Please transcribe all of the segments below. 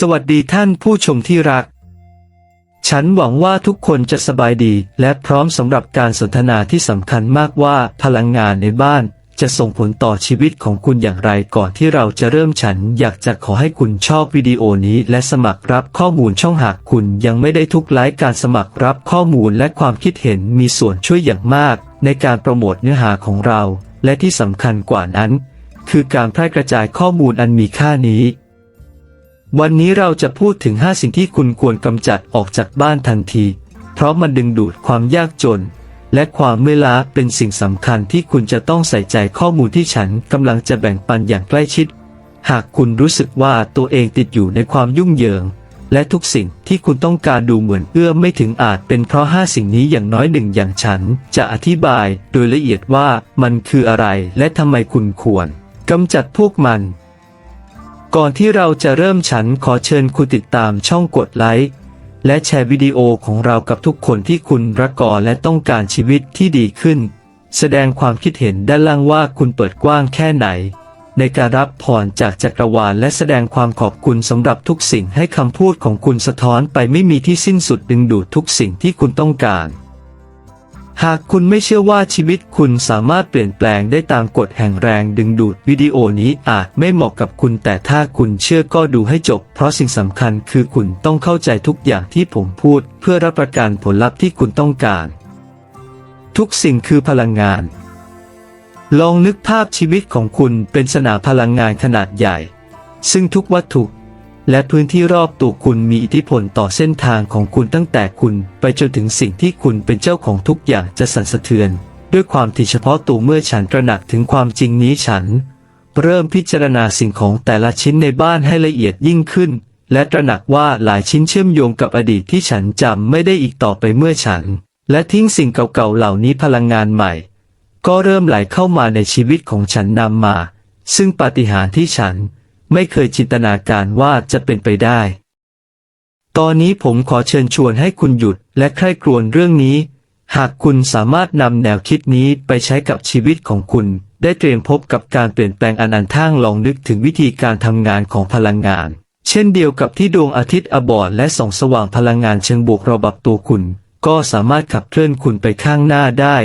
สวัสดีท่านผู้ชมที่รัก ฉันหวังว่าทุกคนจะสบายดี และพร้อมสำหรับการสนทนาที่สำคัญมากว่าพลังงานในบ้านจะส่งผลต่อชีวิตของคุณอย่างไรก่อนที่เราจะเริ่มฉันอยากจะขอให้คุณชอบวิดีโอนี้และสมัครรับข้อมูลช่องหากคุณยังไม่ได้ทุกไลค์การสมัครรับข้อมูลและความคิดเห็นมีส่วนช่วยอย่างมาก ในการโปรโมทเนื้อหาของเรา และที่สำคัญกว่านั้น คือการแพร่กระจายข้อมูลอันมีค่านี้ วันนี้เราจะพูดถึง 5 สิ่งที่คุณควรกำจัดออกจากบ้านทันที เพราะมันดึงดูดความยากจน และความเมื่อล้าเป็นสิ่งสำคัญที่คุณจะต้องใส่ใจข้อมูลที่ฉันกำลังจะแบ่งปันอย่างใกล้ชิด หากคุณรู้สึกว่าตัวเองติดอยู่ในความยุ่งเหยิง และทุกสิ่งที่คุณต้องการดูเหมือนเอื้อมไม่ถึงอาจเป็นเพราะ 5 สิ่งนี้อย่างน้อยหนึ่งอย่างฉัน จะอธิบายโดยละเอียดว่ามันคืออะไรและทำไมคุณควรกำจัดพวกมัน ก่อนที่เราจะเริ่มฉันขอเชิญคุณติดตามช่องกดไลค์และแชร์วิดีโอของเรากับทุกคนที่คุณรักก่อและต้องการชีวิตที่ดีขึ้น แสดงความคิดเห็นด้านล่างว่าคุณเปิดกว้างแค่ไหน ในการรับพรจากจักรวาลและแสดงความขอบคุณสำหรับทุกสิ่งให้คำพูดของคุณสะท้อนไปไม่มีที่สิ้นสุดดึงดูดทุกสิ่งที่คุณต้องการ หากคุณไม่เชื่อว่าชีวิตคุณสามารถเปลี่ยนแปลงได้ตามกฎแห่งแรงดึงดูดวิดีโอนี้อาจไม่เหมาะกับคุณ แต่ถ้าคุณเชื่อก็ดูให้จบ เพราะสิ่งสำคัญคือคุณต้องเข้าใจทุกอย่างที่ผมพูด เพื่อรับประกันผลลัพธ์ที่คุณต้องการ ทุกสิ่งคือพลังงาน ลองนึกภาพชีวิตของคุณเป็นสนามพลังงานขนาดใหญ่ ซึ่งทุกวัตถุ และพื้นที่รอบตัวคุณมีอิทธิพลต่อเส้นทางของคุณตั้งแต่คุณ ไปจนถึงสิ่งที่คุณเป็นเจ้าของทุกอย่างจะสั่นสะเทือน ด้วยความที่เฉพาะตัวเมื่อฉันตระหนักถึงความจริงนี้ฉัน เริ่มพิจารณาสิ่งของแต่ละชิ้นในบ้านให้ละเอียดยิ่งขึ้น และตระหนักว่าหลายชิ้นเชื่อมโยงกับอดีตที่ฉันจำไม่ได้อีกต่อไปเมื่อฉัน และทิ้งสิ่งเก่าๆเหล่านี้พลังงานใหม่ ก็เริ่มไหลเข้ามาในชีวิตของฉันนำมา ซึ่งปาฏิหาริย์ที่ฉัน ไม่เคยจินตนาการว่าจะเป็นไปได้ ตอนนี้ผมขอเชิญชวนให้คุณหยุดและใคร่ครวญเรื่องนี้ หากคุณสามารถนำแนวคิดนี้ไปใช้กับชีวิตของคุณ ได้เตรียมพบกับการเปลี่ยนแปลงอันอันท่างลองนึกถึงวิธีการทำงานของพลังงาน เช่นเดียวกับที่ดวงอาทิตย์อบอดและส่องสว่างพลังงานเชิงบวกระบับตัวคุณ ก็สามารถขับเคลื่อนคุณไปข้างหน้าได้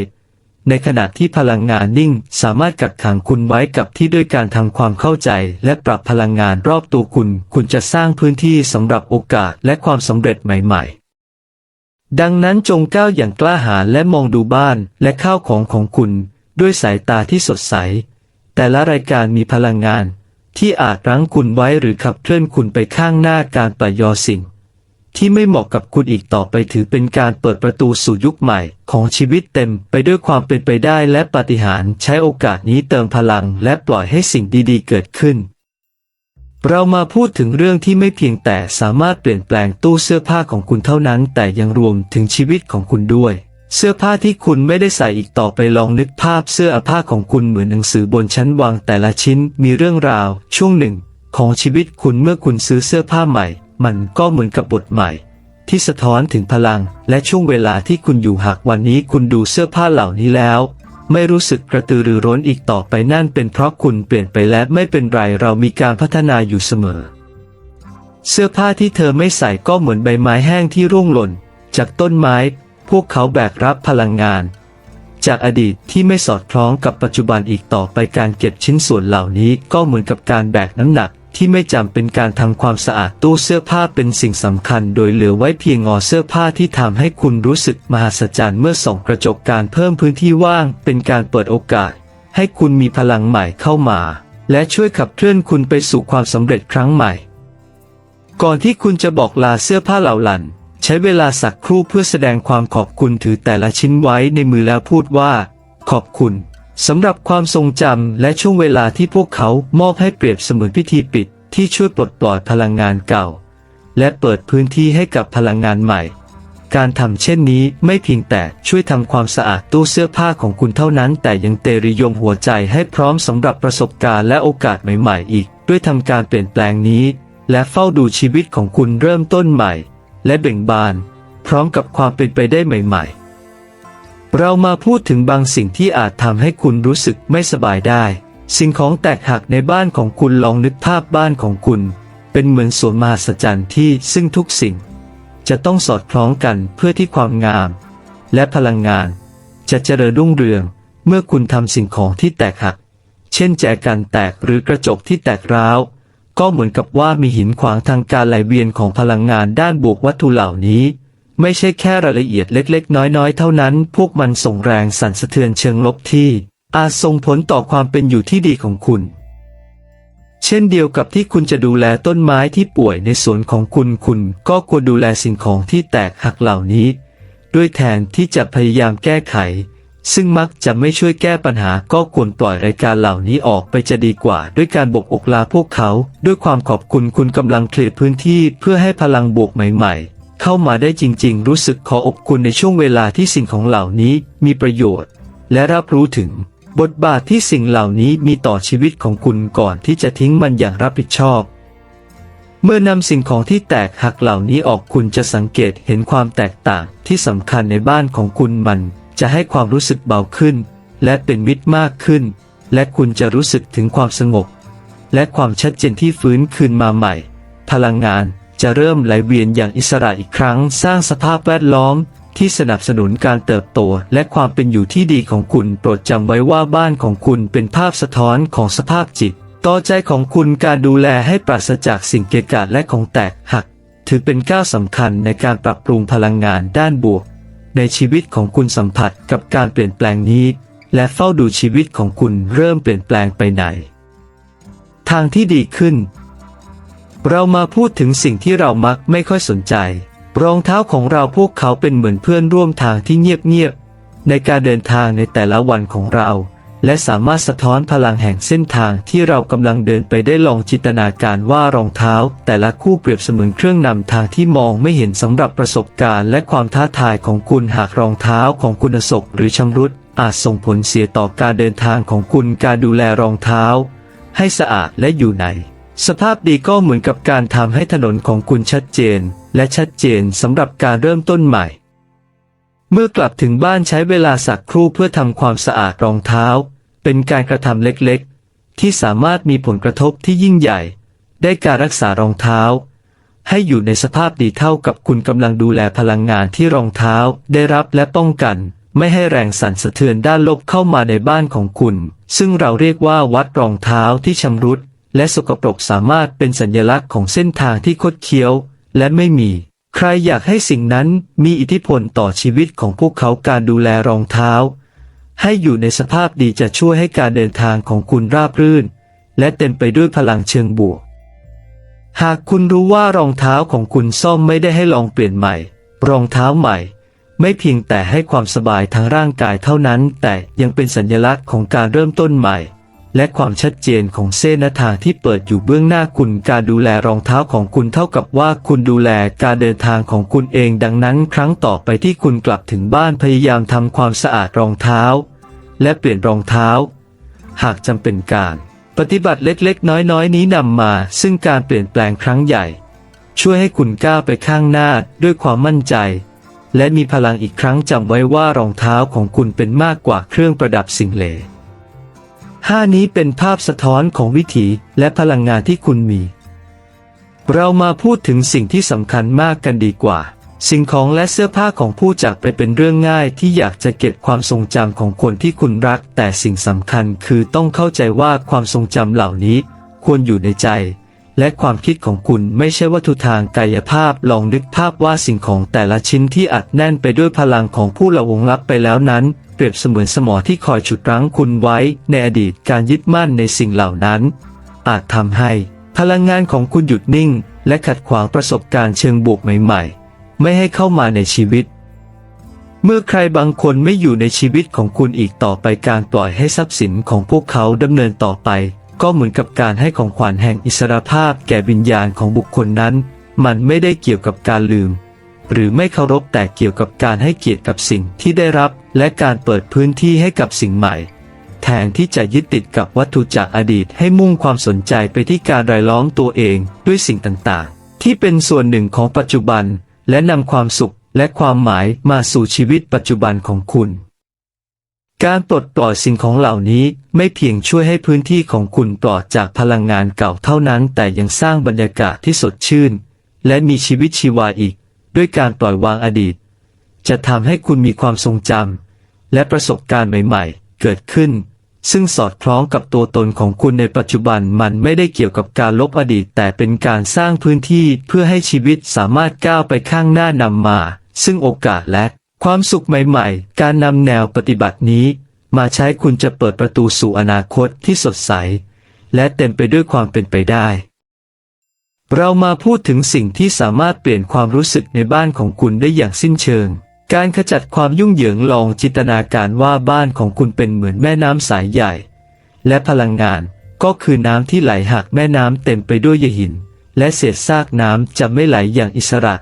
ในขณะที่พลังงานนิ่ง สามารถกักขังคุณไว้กับที่ด้วยการทำความเข้าใจ และปรับพลังงานรอบตัวคุณ คุณจะสร้างพื้นที่สำหรับโอกาสและความสำเร็จใหม่ๆ ดังนั้นจงก้าวอย่างกล้าหาญและมองดูบ้านและข้าวของของคุณ ด้วยสายตาที่สดใส แต่ละรายการมีพลังงาน ที่อาจรั้งคุณไว้หรือขับเคลื่อนคุณไปข้างหน้าการปล่อยยอสิ่ง ที่ไม่เหมาะกับคุณอีกต่อไปถือเป็นการเปิดประตูสู่ยุคใหม่ ของชีวิตเต็มไปด้วยความเป็นไปได้และปาฏิหาริย์ใช้โอกาสนี้เติมพลังและปล่อยให้สิ่งดีๆ เกิดขึ้น เรามาพูดถึงเรื่องที่ไม่เพียงแต่สามารถเปลี่ยนแปลงตู้เสื้อผ้าของคุณเท่านั้น แต่ยังรวมถึงชีวิตของคุณด้วยเสื้อผ้าที่คุณไม่ได้ใส่อีกต่อไปลองนึกภาพเสื้อผ้าของคุณเหมือนหนังสือบนชั้นวางแต่ละชิ้นมีเรื่องราว ช่วงหนึ่ง ของชีวิตคุณเมื่อคุณซื้อเสื้อผ้าใหม่ มันก็เหมือนกับบทใหม่ ที่สะท้อนถึงพลังและช่วงเวลาที่คุณอยู่หากวันนี้คุณดูเสื้อผ้าเหล่านี้แล้ว ไม่รู้สึกกระตือรือร้นอีกต่อไปนั่นเป็นเพราะคุณเปลี่ยนไปและไม่เป็นไรเรามีการพัฒนาอยู่เสมอ เสื้อผ้าที่เธอไม่ใส่ก็เหมือนใบไม้แห้งที่ร่วงหล่น จากต้นไม้ พวกเขาแบกรับพลังงานจากอดีตที่ไม่สอดคล้องกับปัจจุบันอีกต่อไปการเก็บชิ้นส่วนเหล่านี้ก็เหมือนกับการแบกน้ำหนัก ที่ไม่จำเป็นการทำความสะอาดตู้เสื้อผ้าเป็นสิ่งสำคัญ โดยเหลือไว้เพียงงอเสื้อผ้าที่ทำให้คุณรู้สึกมหัศจรรย์เมื่อส่องกระจกการเพิ่มพื้นที่ว่าง เป็นการเปิดโอกาส ให้คุณมีพลังใหม่เข้ามา และช่วยขับเคลื่อนคุณไปสู่ความสำเร็จครั้งใหม่ ก่อนที่คุณจะบอกลาเสื้อผ้าเหล่าหลันใช้เวลาสักครู่เพื่อแสดงความขอบคุณถือแต่ละชิ้นไว้ในมือแล้วพูดว่า ขอบคุณ สำหรับความทรงจำและช่วงเวลาที่พวกเขามอบให้เปรียบเสมือนพิธีปิดที่ช่วยปลดปล่อยพลังงานเก่า และเปิดพื้นที่ให้กับพลังงานใหม่ การทำเช่นนี้ไม่เพียงแต่ช่วยทำความสะอาดตู้เสื้อผ้าของคุณเท่านั้น แต่ยังเตรียมหัวใจให้พร้อมสำหรับประสบการณ์และโอกาสใหม่ ๆ อีก ด้วยทำการเปลี่ยนแปลงนี้ และเฝ้าดูชีวิตของคุณเริ่มต้นใหม่ และเบ่งบาน พร้อมกับความเป็นไปได้ใหม่ ๆ เรามาพูดถึงบางสิ่งที่อาจทำให้คุณรู้สึกไม่สบายได้ สิ่งของแตกหักในบ้านของคุณลองนึกภาพบ้านของคุณ เป็นเหมือนสวนมหัศจรรย์ที่ซึ่งทุกสิ่ง จะต้องสอดคล้องกันเพื่อที่ความงาม และพลังงาน จะเจริญรุ่งเรือง เมื่อคุณทำสิ่งของที่แตกหัก เช่นแจกันแตกหรือกระจกที่แตกร้าว ก็เหมือนกับว่ามีหินขวางทางการไหลเวียนของพลังงานด้านบวกวัตถุเหล่านี้ ไม่ใช่แค่รายละเอียดเล็ก ๆ น้อย ๆ เท่านั้น พวกมันส่งแรงสั่นสะเทือนเชิงลบที่ อาจส่งผลต่อความเป็นอยู่ที่ดีของคุณ เช่นเดียวกับที่คุณจะดูแลต้นไม้ที่ป่วยในสวนของคุณ คุณก็ควรดูแลสิ่งของที่แตกหักเหล่านี้ ด้วยแทนที่จะพยายามแก้ไข ซึ่งมักจะไม่ช่วยแก้ปัญหา ก็ควรปล่อยรายการเหล่านี้ออกไปจะดีกว่า ด้วยการบอกอกลาพวกเขา ด้วยความขอบคุณคุณกำลังเคลียร์พื้นที่เพื่อให้พลังบวกใหม่ ๆ เข้ามาได้จริง ๆ รู้สึกขออบคุณในช่วงเวลาที่สิ่งของเหล่านี้มีประโยชน์ และรับรู้ถึงบทบาทที่สิ่งเหล่านี้มีต่อชีวิตของคุณก่อนที่จะทิ้งมันอย่างรับผิดชอบ เมื่อนำสิ่งของที่แตกหักเหล่านี้ออกคุณจะสังเกตเห็นความแตกต่างที่สำคัญในบ้านของคุณมัน จะให้ความรู้สึกเบาขึ้น และเป็นมิตรมากขึ้น และคุณจะรู้สึกถึงความสงบ และความชัดเจนที่ฟื้นคืนมาใหม่ พลังงาน จะเริ่มไหลเวียนอย่างอิสระอีกครั้ง สร้างสภาพแวดล้อมที่สนับสนุนการเติบโตและความเป็นอยู่ที่ดีของคุณ โปรดจำไว้ว่าบ้านของคุณเป็นภาพสะท้อนของสภาพจิต ต่อใจของคุณการดูแลให้ปราศจากสิ่งเกะกะและของแตกหัก ถือเป็นก้าวสำคัญในการปรับปรุงพลังงานด้านบวก ในชีวิตของคุณสัมผัสกับการเปลี่ยนแปลงนี้ และเฝ้าดูชีวิตของคุณเริ่มเปลี่ยนแปลงไปไหน ทางที่ดีขึ้น เรามาพูดถึงสิ่งที่เรามักไม่ค่อยสนใจ รองเท้าของเราพวกเขาเป็นเหมือนเพื่อนร่วมทางที่เงียบๆในการเดินทางในแต่ละวันของเรา และสามารถสะท้อนพลังแห่งเส้นทางที่เรากำลังเดินไปได้ลองจินตนาการว่ารองเท้า แต่ละคู่เปรียบเสมือนเครื่องนำทางที่มองไม่เห็นสำหรับประสบการณ์ และความท้าทายของคุณหากรองเท้าของคุณสกหรือชำรุด อาจส่งผลเสียต่อการเดินทางของคุณการดูแลรองเท้า ให้สะอาดและอยู่ใน สภาพดีก็เหมือนกับการทำให้ถนนของคุณชัดเจน และชัดเจนสำหรับการเริ่มต้นใหม่ เมื่อกลับถึงบ้านใช้เวลาสักครู่เพื่อทำความสะอาดรองเท้า เป็นการกระทำเล็กๆ ที่สามารถมีผลกระทบที่ยิ่งใหญ่ ได้การรักษารองเท้า ให้อยู่ในสภาพดีเท่ากับคุณกำลังดูแลพลังงานที่รองเท้าได้รับและป้องกัน ไม่ให้แรงสั่นสะเทือนด้านลบเข้ามาในบ้านของคุณ ซึ่งเราเรียกว่าวัดรองเท้าที่ชำรุด และสกปรกสามารถเป็นสัญลักษณ์ของเส้นทางที่คดเคี้ยว และไม่มี ใครอยากให้สิ่งนั้นมีอิทธิพลต่อชีวิตของพวกเขาการดูแลรองเท้า ให้อยู่ในสภาพดีจะช่วยให้การเดินทางของคุณราบรื่น และเต็มไปด้วยพลังเชิงบวก หากคุณรู้ว่ารองเท้าของคุณซ่อมไม่ได้ให้ลองเปลี่ยนใหม่ รองเท้าใหม่ไม่เพียงแต่ให้ความสบายทางร่างกายเท่านั้น แต่ยังเป็นสัญลักษณ์ของการเริ่มต้นใหม่ และความชัดเจนของเส้นทางที่เปิดอยู่เบื้องหน้าคุณการดูแลรองเท้าของคุณเท่ากับว่าคุณดูแลการเดินทางของคุณเองดังนั้น ครั้งต่อไปที่คุณกลับถึงบ้านพยายามทำความสะอาดรองเท้า และเปลี่ยนรองเท้า หากจำเป็นการ ปฏิบัติเล็กๆ น้อยๆ นี้นำมา ซึ่งการเปลี่ยนแปลงครั้งใหญ่ ช่วยให้คุณก้าวไปข้างหน้าด้วยความมั่นใจ และมีพลังอีกครั้งจำไว้ว่ารองเท้าของคุณเป็นมากกว่าเครื่องประดับสิ่งเหล ห้านี้เป็นภาพสะท้อนของวิถีและพลังงานที่คุณมี เรามาพูดถึงสิ่งที่สำคัญมากกันดีกว่า สิ่งของและเสื้อผ้าของผู้จากไปเป็นเรื่องง่ายที่อยากจะเก็บความทรงจำของคนที่คุณรัก แต่สิ่งสำคัญคือต้องเข้าใจว่าความทรงจำเหล่านี้ ควรอยู่ในใจ และความคิดของคุณไม่ใช่วัตถุทางกายภาพลองนึกภาพว่าสิ่งของแต่ละชิ้นที่อัดแน่นไปด้วยพลังของผู้ละวงลับไปแล้วนั้น รียบเสมือนสมอที่คอยฉุดรั้งคุณไว้ในอดีตการยึดมั่นในสิ่งเหล่านั้น อาจทำให้ พลังงานของคุณหยุดนิ่ง และขัดขวางประสบการณ์เชิงบวกใหม่ ๆ ไม่ให้เข้ามาในชีวิต เมื่อใครบางคนไม่อยู่ในชีวิตของคุณอีกต่อไปการปล่อยให้ทรัพย์สินของพวกเขาดำเนินต่อไป ก็เหมือนกับการให้ของขวัญแห่งอิสรภาพแก่วิญญาณของบุคคลนั้น มันไม่ได้เกี่ยวกับการลืม หรือไม่เคารพแต่เกี่ยวกับการให้เกียรติกับสิ่งที่ได้รับ และการเปิดพื้นที่ให้กับสิ่งใหม่ แทนที่จะยึดติดกับวัตถุจากอดีตให้มุ่งความสนใจไปที่การรายล้อมตัวเองด้วยสิ่งต่างๆ ที่เป็นส่วนหนึ่งของปัจจุบัน และนำความสุขและความหมายมาสู่ชีวิตปัจจุบันของคุณ การปลดปล่อยสิ่งของเหล่านี้ไม่เพียงช่วยให้พื้นที่ของคุณปลอดจากพลังงานเก่าเท่านั้น แต่ยังสร้างบรรยากาศที่สดชื่น และมีชีวิตชีวาอีก ด้วยการปล่อยวางอดีต จะทำให้คุณมีความทรงจำและประสบการณ์ใหม่ๆ เกิดขึ้น ซึ่งสอดคล้องกับตัวตนของคุณในปัจจุบันมันไม่ได้เกี่ยวกับการลบอดีต แต่เป็นการสร้างพื้นที่เพื่อให้ชีวิตสามารถก้าวไปข้างหน้านำมา ซึ่งโอกาสและความสุขใหม่ๆ การนำแนวปฏิบัตินี้ มาใช้คุณจะเปิดประตูสู่อนาคตที่สดใส และเต็มไปด้วยความเป็นไปได้ เรามาพูดถึงสิ่งที่สามารถเปลี่ยนความรู้สึกในบ้านของคุณได้อย่างสิ้นเชิง การขจัดความยุ่งเหยิงลองจินตนาการว่าบ้านของคุณเป็นเหมือนแม่น้ำสายใหญ่ และพลังงานก็คือน้ำที่ไหลหากแม่น้ำเต็มไปด้วยหยหิน และเศษซากน้ำจะไม่ไหลอย่างอิสระ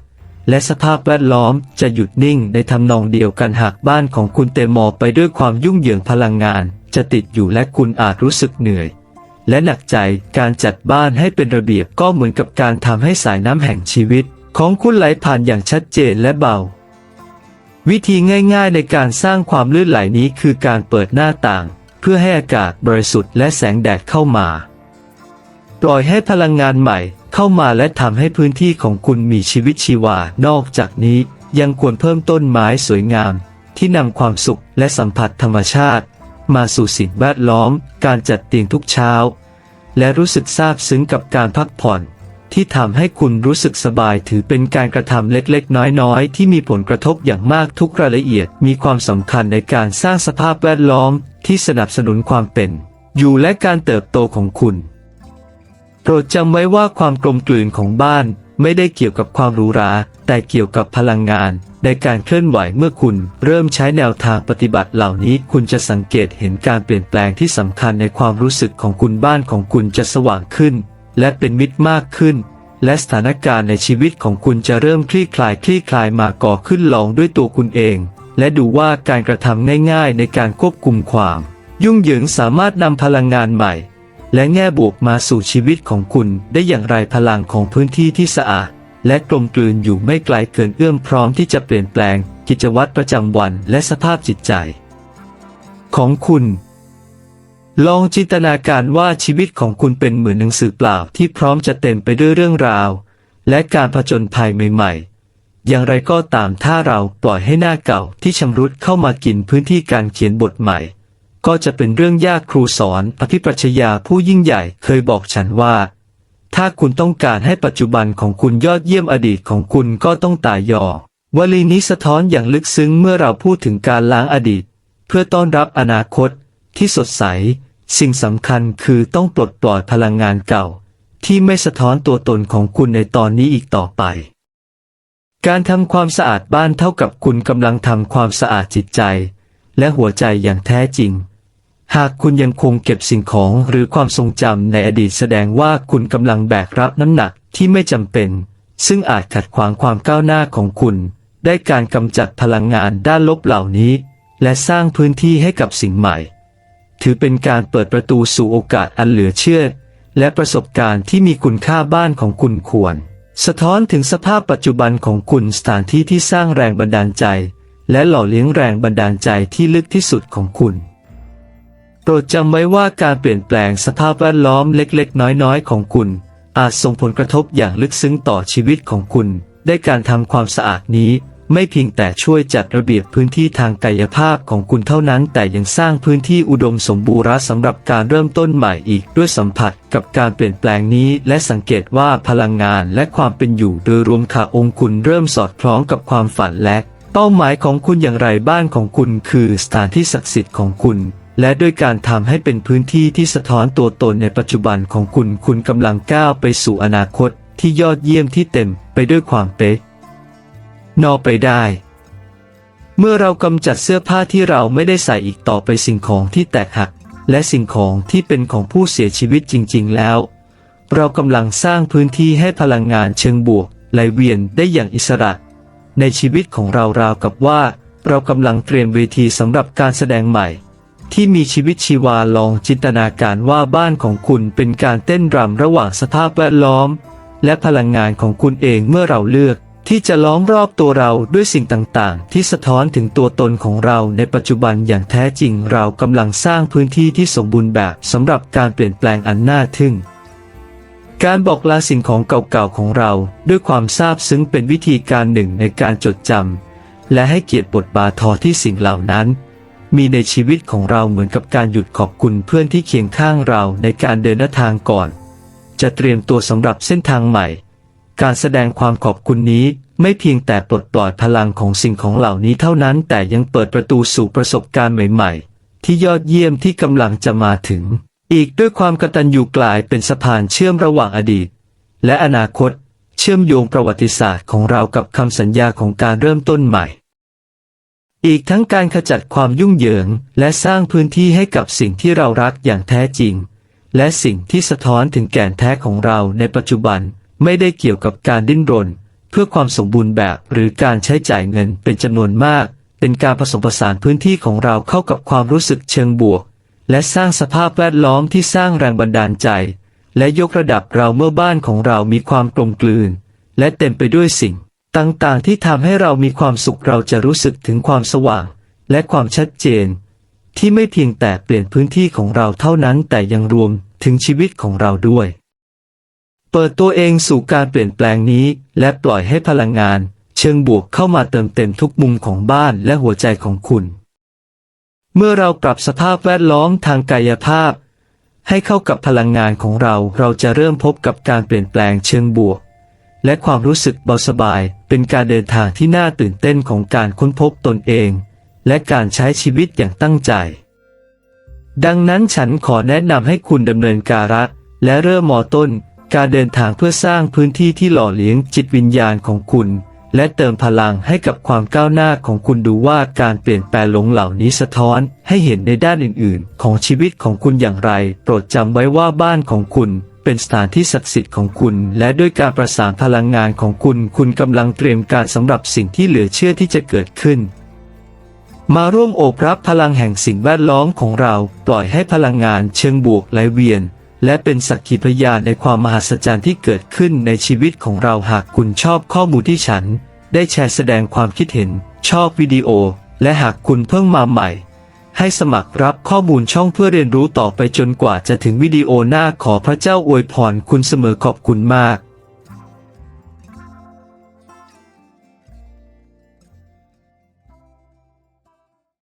และสภาพแวดล้อมจะหยุดนิ่งในทำนองเดียวกันหากบ้านของคุณเต็มหมอไปด้วยความยุ่งเหยิงพลังงาน จะติดอยู่และคุณอาจรู้สึกเหนื่อย และหนักใจการจัดบ้านให้เป็นระเบียบก็เหมือนกับการทำให้สายน้ำแห่งชีวิต ของคุณไหลผ่านอย่างชัดเจนและเบา วิธีง่ายๆในการสร้างความลื่นไหลนี้คือการเปิดหน้าต่าง เพื่อให้อากาศบริสุทธิ์และแสงแดดเข้ามา ปล่อยให้พลังงานใหม่เข้ามาและทำให้พื้นที่ของคุณมีชีวิตชีวา นอกจากนี้ยังควรเพิ่มต้นไม้สวยงาม ที่นำความสุขและสัมผัสธรรมชาติ มาสู่สิ่งแวดล้อม การจัดเตียงทุกเช้า และรู้สึกซาบซึ้งกับการพักผ่อน ที่ทำให้คุณรู้สึกสบายถือเป็นการกระทำเล็กๆ น้อยๆ ที่มีผลกระทบอย่างมากทุกรายละเอียดมีความสำคัญในการสร้างสภาพแวดล้อมที่สนับสนุนความเป็น อยู่และการเติบโตของคุณ โปรดจำไว้ว่าความกลมกลืนของบ้าน ไม่ได้เกี่ยวกับความหรูหรา แต่เกี่ยวกับพลังงาน ในการเคลื่อนไหวเมื่อคุณ เริ่มใช้แนวทางปฏิบัติเหล่านี้ คุณจะสังเกตเห็นการเปลี่ยนแปลงที่สำคัญในความรู้สึกของคุณบ้านของคุณจะสว่างขึ้น และเป็นมิตรมากขึ้น และสถานการณ์ในชีวิตของคุณจะเริ่มคลี่คลายคลี่คลายมาก่อขึ้นลองด้วยตัวคุณเอง และดูว่าการกระทำง่ายๆ ในการควบคุมความ ยุ่งเหยิงสามารถนำพลังงานใหม่ และแง่บวกมาสู่ชีวิตของคุณได้อย่างไรพลังของพื้นที่ที่สะอาด และกลมกลืนอยู่ไม่ไกลเกินเอื้อมพร้อมที่จะเปลี่ยนแปลง กิจวัตรประจำวันและสภาพจิตใจ ของคุณลองจินตนาการว่าชีวิตของคุณเป็นเหมือนหนังสือเปล่าที่พร้อมจะเต็มไปด้วยเรื่องราว และการผจญภัยใหม่ๆ อย่างไรก็ตามถ้าเราปล่อยให้หน้าเก่าที่ชำรุดเข้ามากินพื้นที่การเขียนบทใหม่ ก็จะเป็นเรื่องยากครูสอนอภิปรัชญาผู้ยิ่งใหญ่เคยบอกฉันว่า ถ้าคุณต้องการให้ปัจจุบันของคุณยอดเยี่ยมอดีตของคุณก็ต้องตายยอวลีนี้สะท้อนอย่างลึกซึ้งเมื่อเราพูดถึงการล้างอดีต เพื่อต้อนรับอนาคตที่สดใส สิ่งสำคัญคือต้องปลดปล่อยพลังงานเก่า ที่ไม่สะท้อนตัวตนของคุณในตอนนี้อีกต่อไป การทำความสะอาดบ้านเท่ากับคุณกำลังทำความสะอาดจิตใจ และหัวใจอย่างแท้จริง หากคุณยังคงเก็บสิ่งของหรือความทรงจำในอดีตแสดงว่าคุณกำลังแบกรับน้ำหนักที่ไม่จำเป็น ซึ่งอาจขัดขวางความก้าวหน้าของคุณ ได้การกำจัดพลังงานด้านลบเหล่านี้ และสร้างพื้นที่ให้กับสิ่งใหม่ ถือเป็นการเปิดประตูสู่โอกาสอันเหลือเชื่อ และประสบการณ์ที่มีคุณค่าบ้านของคุณควร สะท้อนถึงสภาพปัจจุบันของคุณสถานที่ที่สร้างแรงบันดาลใจ และหล่อเลี้ยงแรงบันดาลใจที่ลึกที่สุดของคุณ โปรดจำไว้ว่าการเปลี่ยนแปลงสภาพแวดล้อมเล็กๆ น้อยๆ ของคุณ อาจส่งผลกระทบอย่างลึกซึ้งต่อชีวิตของคุณ ได้การทำความสะอาดนี้ไม่เพียงแต่ช่วยจัดระเบียบพื้นที่ทางกายภาพของคุณเท่านั้น แต่ยังสร้างพื้นที่อุดมสมบูรณ์สำหรับการเริ่มต้นใหม่อีกด้วยสัมผัสกับการเปลี่ยนแปลงนี้ และสังเกตว่าพลังงานและความเป็นอยู่โดยรวมค่ะองค์คุณเริ่มสอดคล้องกับความฝันและ เป้าหมายของคุณอย่างไรบ้านของคุณคือสถานที่ศักดิ์สิทธิ์ของคุณ และด้วยการทำให้เป็นพื้นที่ที่สะท้อนตัวตนในปัจจุบันของคุณคุณกำลังก้าวไปสู่อนาคตที่ยอดเยี่ยมที่เต็มไปด้วยความเป๊ะนอไปได้ เมื่อเรากำจัดเสื้อผ้าที่เราไม่ได้ใส่อีกต่อไปสิ่งของที่แตกหัก และสิ่งของที่เป็นของผู้เสียชีวิตจริง ๆ แล้ว เรากำลังสร้างพื้นที่ให้พลังงานเชิงบวกไหลเวียนได้อย่างอิสระ ในชีวิตของเราราวกับว่า เรากำลังเตรียมเวทีสำหรับการแสดงใหม่ ที่มีชีวิตชีวาลองจินตนาการว่าบ้านของคุณเป็นการเต้นรำระหว่างสภาพแวดล้อม และพลังงานของคุณเองเมื่อเราเลือก ที่จะล้อมรอบตัวเราด้วยสิ่งต่างๆ ที่สะท้อนถึงตัวตนของเราในปัจจุบันอย่างแท้จริงเรากำลังสร้างพื้นที่ที่สมบูรณ์แบบสำหรับการเปลี่ยนแปลงอันน่าทึ่ง การบอกลาสิ่งของเก่าๆของเราด้วยความซาบซึ้งเป็นวิธีการหนึ่งในการจดจำและให้เกียรติบทบาทอที่สิ่งเหล่านั้น มีในชีวิตของเราเหมือนกับการหยุดขอบคุณเพื่อนที่เคียงข้างเราในการเดินหน้าทางก่อน จะเตรียมตัวสำหรับเส้นทางใหม่ การแสดงความขอบคุณนี้ไม่เพียงแต่ปลดปล่อยพลังของสิ่งของเหล่านี้เท่านั้น แต่ยังเปิดประตูสู่ประสบการณ์ใหม่ ๆ ที่ยอดเยี่ยมที่กำลังจะมาถึง อีกด้วยความกตัญญูกลายเป็นสะพานเชื่อมระหว่างอดีต และอนาคต เชื่อมโยงประวัติศาสตร์ของเรากับคำสัญญาของการเริ่มต้นใหม่ อีกทั้งการขจัดความยุ่งเหยิง และสร้างพื้นที่ให้กับสิ่งที่เรารักอย่างแท้จริง และสิ่งที่สะท้อนถึงแก่นแท้ของเราในปัจจุบันไม่ได้เกี่ยวกับการดิ้นรน เพื่อความสมบูรณ์แบบหรือการใช้จ่ายเงินเป็นจำนวนมาก เป็นการผสมผสานพื้นที่ของเราเข้ากับความรู้สึกเชิงบวก และสร้างสภาพแวดล้อมที่สร้างแรงบันดาลใจ และยกระดับเราเมื่อบ้านของเรามีความกลมกลืน และเต็มไปด้วยสิ่ง ต่างๆ ที่ทำให้เรามีความสุขเราจะรู้สึกถึงความสว่าง และความชัดเจน ที่ไม่เพียงแต่เปลี่ยนพื้นที่ของเราเท่านั้นแต่ยังรวมถึงชีวิตของเราด้วย เปิดตัวเองสู่การเปลี่ยนแปลงนี้ และปล่อยให้พลังงาน เชิงบวกเข้ามาเติมเต็มทุกมุมของบ้านและหัวใจของคุณ เมื่อเราปรับสภาพแวดล้อมทางกายภาพ ให้เข้ากับพลังงานของเราเราจะเริ่มพบกับการเปลี่ยนแปลงเชิงบวก และความรู้สึกเบาสบายเป็นการเดินทางที่น่าตื่นเต้นของการค้นพบตนเอง และการใช้ชีวิตอย่างตั้งใจ ดังนั้นฉันขอแนะนำให้คุณดำเนินการะและเริ่มมอต้น การเดินทางเพื่อสร้างพื้นที่ที่หล่อเลี้ยงจิตวิญญาณของคุณ และเติมพลังให้กับความก้าวหน้าของคุณดูว่าการเปลี่ยนแปลงหลงเหล่านี้สะท้อนให้เห็นในด้านอื่น ๆ ของชีวิตของคุณอย่างไร โปรดจำไว้ว่าบ้านของคุณเป็นสถานที่ศักดิ์สิทธิ์ของคุณ และด้วยการประสานพลังงานของคุณ คุณกำลังเตรียมการสำหรับสิ่งที่เหลือเชื่อที่จะเกิดขึ้น มาร่วมโอบรับพลังแห่งสิ่งแวดล้อมของเรา ปล่อยให้พลังงานเชิงบวกไหลเวียน และเป็นสักขีพยานในความมหัศจรรย์ที่เกิดขึ้นในชีวิตของเราหากคุณชอบข้อมูลที่ฉัน ได้แชร์แสดงความคิดเห็น ชอบวิดีโอ และหากคุณเพิ่งมาใหม่ ให้สมัครรับข้อมูลช่องเพื่อเรียนรู้ต่อไปจนกว่าจะถึงวิดีโอหน้าขอพระเจ้าอวยพรคุณเสมอขอบคุณมาก